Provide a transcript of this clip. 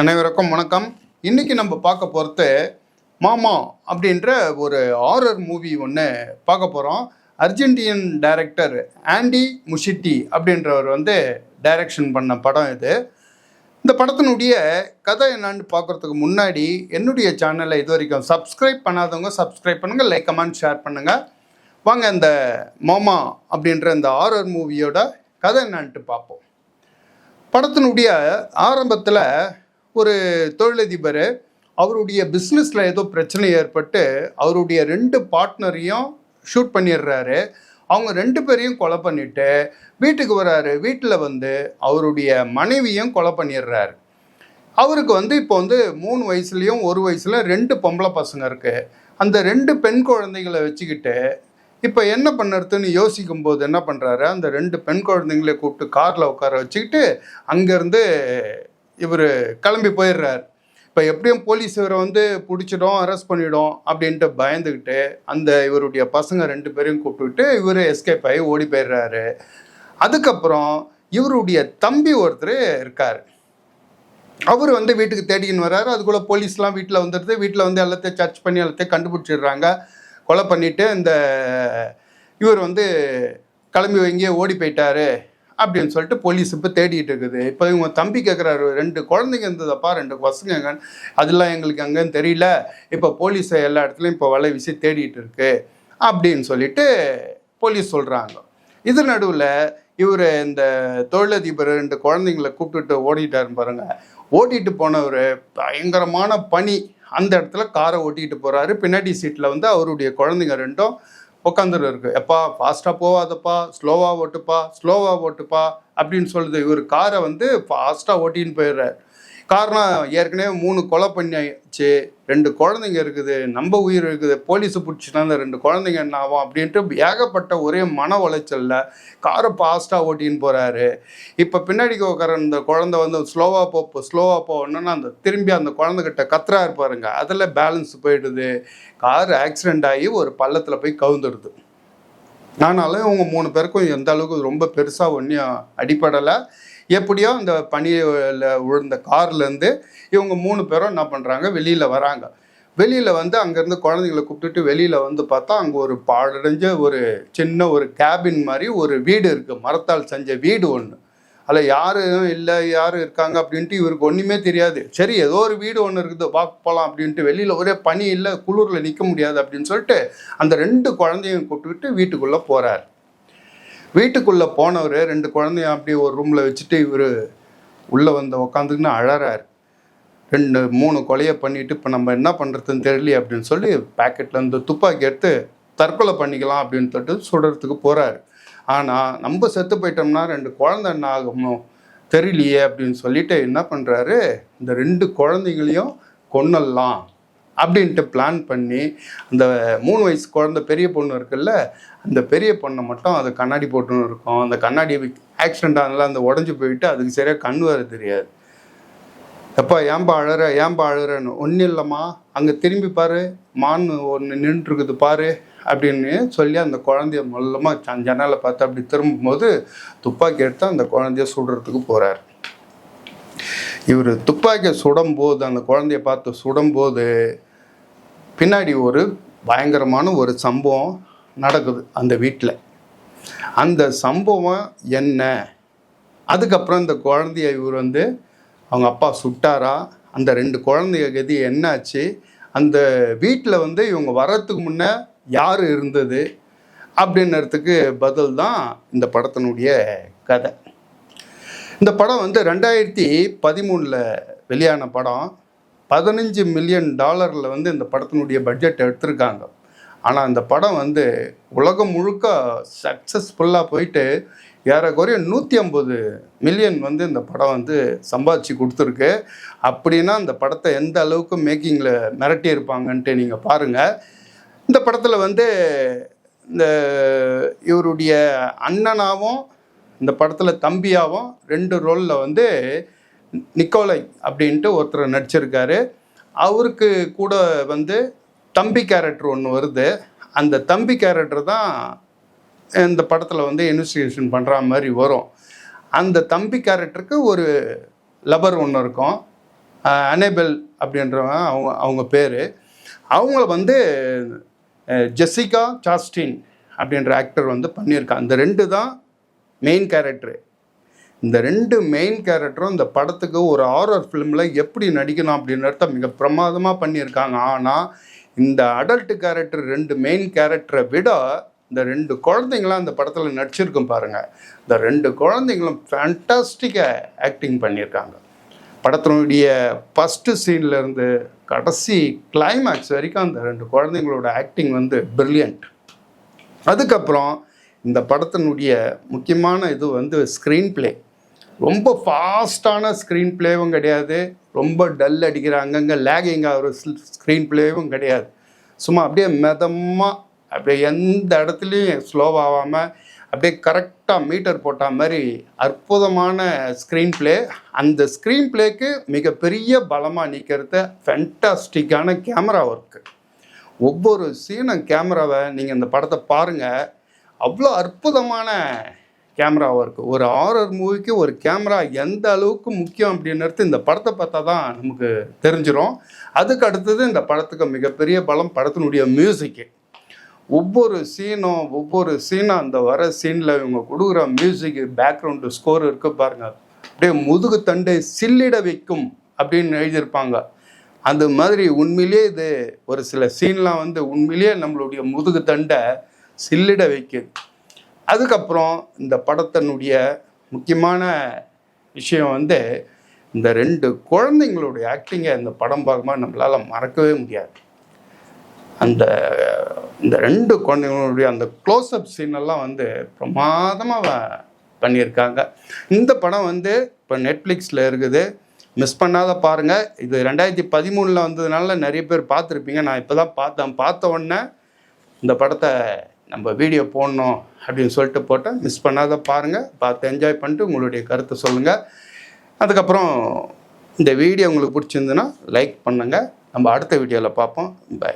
அனைவருக்கும் வணக்கம். இன்றைக்கி நம்ம பார்க்க போகிறது மாமா அப்படின்ற ஒரு ஹாரர் மூவி ஒன்று பார்க்க போகிறோம் அர்ஜென்டியன் டைரக்டர் ஆண்டி முஷிட்டி அப்படின்றவர் வந்து டைரக்ஷன் பண்ண படம் இது. இந்த படத்தினுடைய கதை என்னன்னு பார்க்குறதுக்கு முன்னாடி என்னுடைய சேனலை இது வரைக்கும் சப்ஸ்கிரைப் பண்ணாதவங்க சப்ஸ்கிரைப் பண்ணுங்கள் லைக் கமெண்ட் ஷேர் பண்ணுங்கள் வாங்க இந்த மாமா அப்படின்ற இந்த ஹாரர் மூவியோட கதை என்னான்ட்டு பார்ப்போம். படத்தினுடைய ஆரம்பத்தில் ஒரு தொழிலதிபர் அவருடைய பிஸ்னஸில் ஏதோ பிரச்சனை ஏற்பட்டு அவருடைய ரெண்டு பார்ட்னரையும் ஷூட் பண்ணிடுறாரு. அவங்க ரெண்டு பேரையும் கொலை பண்ணிட்டு வீட்டுக்கு வராரு. வீட்டில் வந்து அவருடைய மனைவியும் கொலை பண்ணிடுறாரு. அவருக்கு வந்து இப்போ வந்து மூணு வயசுலேயும் ஒரு வயசுல ரெண்டு பொம்பளை பசங்க இருக்குது அந்த ரெண்டு பெண் குழந்தைங்களை வச்சுக்கிட்டு இப்போ என்ன பண்ணுறதுன்னு யோசிக்கும் போது என்ன பண்ணுறாரு அந்த ரெண்டு பெண் குழந்தைங்களை கூப்பிட்டு காரில் உட்கார வச்சுக்கிட்டு அங்கேருந்து இவர் கிளம்பி போயிடுறாரு. இப்போ எப்படியும் போலீஸ் இவரை வந்து பிடிச்சிடும் அரெஸ்ட் பண்ணிடும் அப்படின்ட்டு பயந்துக்கிட்டு அந்த இவருடைய பசங்க ரெண்டு பேரையும் கூப்பிட்டுக்கிட்டு இவர் எஸ்கேப் ஆகி ஓடி போயிடுறாரு. அதுக்கப்புறம் இவருடைய தம்பி ஒருத்தர் இருக்கார். அவர் வந்து வீட்டுக்கு தேடிக்கின்னு வர்றாரு. அதுக்குள்ளே போலீஸ்லாம் வீட்டில் வந்துடுது. வீட்டில் வந்து எல்லாத்தையும் சர்ச் பண்ணி எல்லாத்தையும் கண்டுபிடிச்சிடுறாங்க. கொலை பண்ணிவிட்டு இந்த இவர் வந்து கிளம்பி எங்கேயோ ஓடி போயிட்டாரு. அப்படின்னு சொல்லிட்டு போலீஸ் இப்போ தேடிட்டு இருக்குது. இப்போ இவங்க தம்பி கேட்குறாரு ரெண்டு குழந்தைங்க இருந்ததப்பா? ரெண்டு பசங்க அதெல்லாம் எங்களுக்கு அங்கேன்னு தெரியல. இப்போ போலீஸ் எல்லா இடத்துலையும் இப்போ வலை வீசி தேடிட்டு இருக்கு. அப்படின்னு சொல்லிட்டு போலீஸ் சொல்கிறாங்க இது நடுவில் இவர் இந்த தொழிலதிபர் ரெண்டு குழந்தைங்கள கூப்பிட்டுட்டு ஓடிட்டாரு பாருங்க. ஓட்டிட்டு போனவர் பயங்கரமான பனி. அந்த இடத்துல காரை ஓட்டிகிட்டு போகிறாரு பின்னாடி சீட்டில் வந்து அவருடைய குழந்தைங்க ரெண்டும் உட்காந்துட்டு இருக்கு எப்பா ஃபாஸ்ட்டாக போவாதப்பா ஸ்லோவாக ஓட்டுப்பா ஸ்லோவாக ஓட்டுப்பா அப்படின்னு சொல்லுது. இவர் காரை வந்து ஃபாஸ்ட்டாக ஓட்டின்னு போயிடுறார். காரணம் ஏற்கனவே மூணு கொலை பண்ணியாச்சு ரெண்டு குழந்தைங்க இருக்குது நம்ம உயிர் இருக்குது போலீஸு பிடிச்சினா அந்த ரெண்டு குழந்தைங்க என்ன ஆகும் அப்படின்ட்டு ஏகப்பட்ட ஒரே மன உளைச்சலில் காரை ஃபாஸ்ட்டாக ஓட்டின்னு போகிறாரு இப்போ பின்னாடிக்கு உட்கார இந்த குழந்தை வந்து ஸ்லோவாக போ ஸ்லோவாக போகணுன்னா அந்த திரும்பி அந்த குழந்தைகிட்ட கத்துறா இருப்பாருங்க அதில் பேலன்ஸ் போயிடுது. கார் ஆக்சிடெண்ட் ஆகி ஒரு பள்ளத்தில் போய் கவுந்துடுது. ஆனாலும் இவங்க மூணு பேருக்கும் எந்த அளவுக்கு ரொம்ப பெருசாக ஒன்றும் அடிப்படலை எப்படியோ அந்த பனியில் விழுந்த கார்லேருந்து இவங்க மூணு பேரும் என்ன பண்ணுறாங்க வெளியில் வராங்க. வெளியில் வந்து அங்கேருந்து குழந்தைங்கள கூப்பிட்டுட்டு வெளியில் வந்து பார்த்தா அங்கே ஒரு பாடடைஞ்ச ஒரு சின்ன ஒரு கேபின் மாதிரி ஒரு வீடு இருக்குது மரத்தால் செஞ்ச வீடு ஒன்று அதில் யாரும் இல்லை யாரும் இருக்காங்க அப்படின்ட்டு இவருக்கு ஒன்றுமே தெரியாது. சரி ஏதோ ஒரு வீடு ஒன்று இருக்குது வாக்கு போகலாம் அப்படின்ட்டு வெளியில் ஒரே பனி இல்லை குளிரில் நிற்க முடியாது அப்படின்னு சொல்லிட்டு அந்த ரெண்டு குழந்தையும் கூப்பிட்டுக்கிட்டு வீட்டுக்குள்ளே போகிறார் வீட்டுக்குள்ளே போனவர் ரெண்டு குழந்தைய அப்படியே ஒரு ரூமில் வச்சுட்டு இவர் உள்ளே வந்து உக்காந்துக்குன்னு அழறார். ரெண்டு மூணு கொலையை பண்ணிட்டு இப்போ நம்ம என்ன பண்ணுறதுன்னு தெரியலையே அப்படின்னு சொல்லி பேக்கெட்டில் இருந்து துப்பாக்கி எடுத்து தற்கொலை பண்ணிக்கலாம் அப்படின்னு சொல்லிட்டு சுடுறதுக்கு போகிறாரு ஆனால் நம்ம செத்து போயிட்டோம்னா ரெண்டு குழந்தை என்ன ஆகுமோ தெரியலையே அப்படின்னு சொல்லிட்டு என்ன பண்ணுறாரு இந்த ரெண்டு குழந்தைங்களையும் கொன்னலாம். அப்படின்ட்டு பிளான் பண்ணி அந்த மூணு வயசு குழந்த பெரிய பொண்ணு இருக்குல்ல அந்த பெரிய பொண்ணை மட்டும் அது கண்ணாடி போட்டுன்னு இருக்கும். அந்த கண்ணாடி ஆக்சிடென்ட் ஆனதுல அந்த உடஞ்சி போயிட்டு அதுக்கு சரியாக கண் வர தெரியாது. எப்பா ஏன்பா அழற ஏன்பா அழறன்னு. ஒன்றும் இல்லைம்மா. அங்கே திரும்பி பாரு. மான் ஒன்று நின்றுருக்குது பாரு அப்படின்னு சொல்லி அந்த குழந்தைய மொல்லமாக ஜன்னலை பார்த்து அப்படி திரும்பும்போது துப்பாக்கி எடுத்து அந்த குழந்தைய சுடுறதுக்கு போகிறார் இவர் துப்பாக்கியை சுடும்போது அந்த குழந்தைய பார்த்து சுடும்போது பின்னாடி ஒரு பயங்கரமான ஒரு சம்பவம் நடக்குது அந்த வீட்டில் அந்த சம்பவம் என்ன? அதுக்கப்புறம் இந்த குழந்தைய இவர் வந்து அவங்க அப்பா சுட்டாரா? அந்த ரெண்டு குழந்தைய கதி என்னாச்சு? அந்த வீட்டில் வந்து இவங்க வர்றதுக்கு முன்னே யார் இருந்தது? அப்படின்றதுக்கு பதில் தான் இந்த படத்தினுடைய கதை. இந்த படம் வந்து ரெண்டாயிரத்தி பதிமூணில் வெளியான படம். பதினஞ்சு மில்லியன் டாலரில் வந்து இந்த படத்தினுடைய பட்ஜெட் எடுத்திருக்காங்க. ஆனால் அந்த படம் வந்து உலகம் முழுக்க சக்ஸஸ்ஃபுல்லாக போயிட்டு ஏறக்குறைய நூற்றி ஐம்பது மில்லியன் வந்து இந்த படம் வந்து சம்பாதிச்சு கொடுத்துருக்கு. அப்படின்னா அந்த படத்தை எந்த அளவுக்கு மேக்கிங்கில் மிரட்டி இருப்பாங்கன்ட்டு நீங்கள் பாருங்கள் இந்த படத்தில் வந்து இந்த இவருடைய அண்ணனாகவும் இந்த படத்தில் தம்பியாகவும் ரெண்டு ரோலில் வந்து நிக்கோலை அப்படின்ட்டு ஒருத்தர் நடிச்சிருக்காரு. அவருக்கு கூட வந்து தம்பி கேரக்டர் ஒன்று வருது. அந்த தம்பி கேரக்டர் தான் இந்த படத்தில் வந்து இன்வெஸ்டிகேஷன் பண்ணுற மாதிரி வரும். அந்த தம்பி கேரக்டருக்கு ஒரு லபர் ஒன்று இருக்கும். அனேபிள் அப்படின்றவங்க அவங்க அவங்க பேர். அவங்கள வந்து ஜெசிகா சாஸ்டின் அப்படின்ற ஆக்டர் வந்து பண்ணியிருக்காங்க அந்த ரெண்டு தான் மெயின் கேரக்டரு இந்த ரெண்டு மெயின் கேரக்டரும் இந்த படத்துக்கு ஒரு ஹாரர் ஃபிலிமில் எப்படி நடிக்கணும் அப்படின்றத மிக பிரமாதமாக பண்ணியிருக்காங்க. ஆனால் இந்த அடல்ட் கேரக்டர் ரெண்டு மெயின் கேரக்டரை விட இந்த ரெண்டு குழந்தைங்களாம் அந்த படத்தில் நடிச்சிருக்கும் பாருங்கள் இந்த ரெண்டு குழந்தைங்களும் ஃபேண்டாஸ்டிக்காக ஆக்டிங் பண்ணியிருக்காங்க. படத்தினுடைய ஃபஸ்ட்டு சீன்லேருந்து கடைசி கிளைமேக்ஸ் வரைக்கும் அந்த ரெண்டு குழந்தைங்களோட ஆக்டிங் வந்து பிரில்லியண்ட் அதுக்கப்புறம் இந்த படத்தினுடைய முக்கியமான இது வந்து ஸ்க்ரீன் பிளே ரொம்ப ஃபாஸ்டான ஸ்க்ரீன் ப்ளேவும் கிடையாது. ரொம்ப டல் அடிக்கிற அங்கங்கே லேகிங் ஆகிற ஸ்க்ரீன் ப்ளேவும் கிடையாது. சும்மா அப்படியே மெதமாக அப்படியே எந்த இடத்துலையும் ஸ்லோவாகாமல் அப்படியே கரெக்டாக மீட்டர் போட்ட மாதிரி அற்புதமான ஸ்க்ரீன் ப்ளே அந்த ஸ்க்ரீன் ப்ளேக்கு மிகப்பெரிய பலமாக நிற்கிறது ஃபென்டாஸ்டிக்கான கேமரா ஒர்க்கு ஒவ்வொரு சீனும் கேமராவை நீங்கள் இந்த படத்தை பாருங்கள் அவ்வளோ அற்புதமான கேமராவாக இருக்குது ஒரு ஹாரர் மூவிக்கு ஒரு கேமரா எந்த அளவுக்கு முக்கியம் அப்படின்றது இந்த படத்தை பார்த்தா தான் நமக்கு தெரிஞ்சிடும் அதுக்கு அடுத்தது இந்த படத்துக்கு மிகப்பெரிய பலம் படத்தினுடைய மியூசிக்கு ஒவ்வொரு சீனும் ஒவ்வொரு சீனும் அந்த வர சீனில் இவங்க கொடுக்குற மியூசிக் பேக்ரவுண்டு ஸ்கோர் இருக்கு பாருங்க. அப்படியே முதுகு தண்டை சில்லிட வைக்கும் அப்படின்னு எழுதியிருப்பாங்க. அந்த மாதிரி உண்மையிலேயே இது ஒரு சில சீன்லாம் வந்து உண்மையிலேயே நம்மளுடைய முதுகு தண்டை சில்லிட வைக்குது அதுக்கப்புறம் இந்த படத்தினுடைய முக்கியமான விஷயம் வந்து இந்த ரெண்டு குழந்தைங்களுடைய ஆக்டிங்கை இந்த படம் பார்க்கும்போது நம்மளால் மறக்கவே முடியாது. அந்த இந்த ரெண்டு குழந்தைங்களுடைய அந்த க்ளோஸ்அப் சீனெல்லாம் வந்து பிரமாதமாக பண்ணியிருக்காங்க. இந்த படம் வந்து இப்போ நெட்ஃப்ளிக்ஸில் இருக்குது. மிஸ் பண்ணாத பாருங்கள் இது ரெண்டாயிரத்தி பதிமூணில் வந்ததுனால நிறைய பேர் பார்த்துருப்பீங்க. நான் இப்போ தான் பார்த்தேன். பார்த்த உடனே இந்த படத்தை நம்ம வீடியோ போடணும் அப்படின்னு சொல்லிட்டு போட்டால் மிஸ் பண்ணாத பாருங்கள் பார்த்து என்ஜாய் பண்ணிட்டு உங்களுடைய கருத்தை சொல்லுங்கள் அதுக்கப்புறம் இந்த வீடியோ உங்களுக்கு பிடிச்சிருந்துன்னா லைக் பண்ணுங்கள் நம்ம அடுத்த வீடியோவில் பார்ப்போம். பை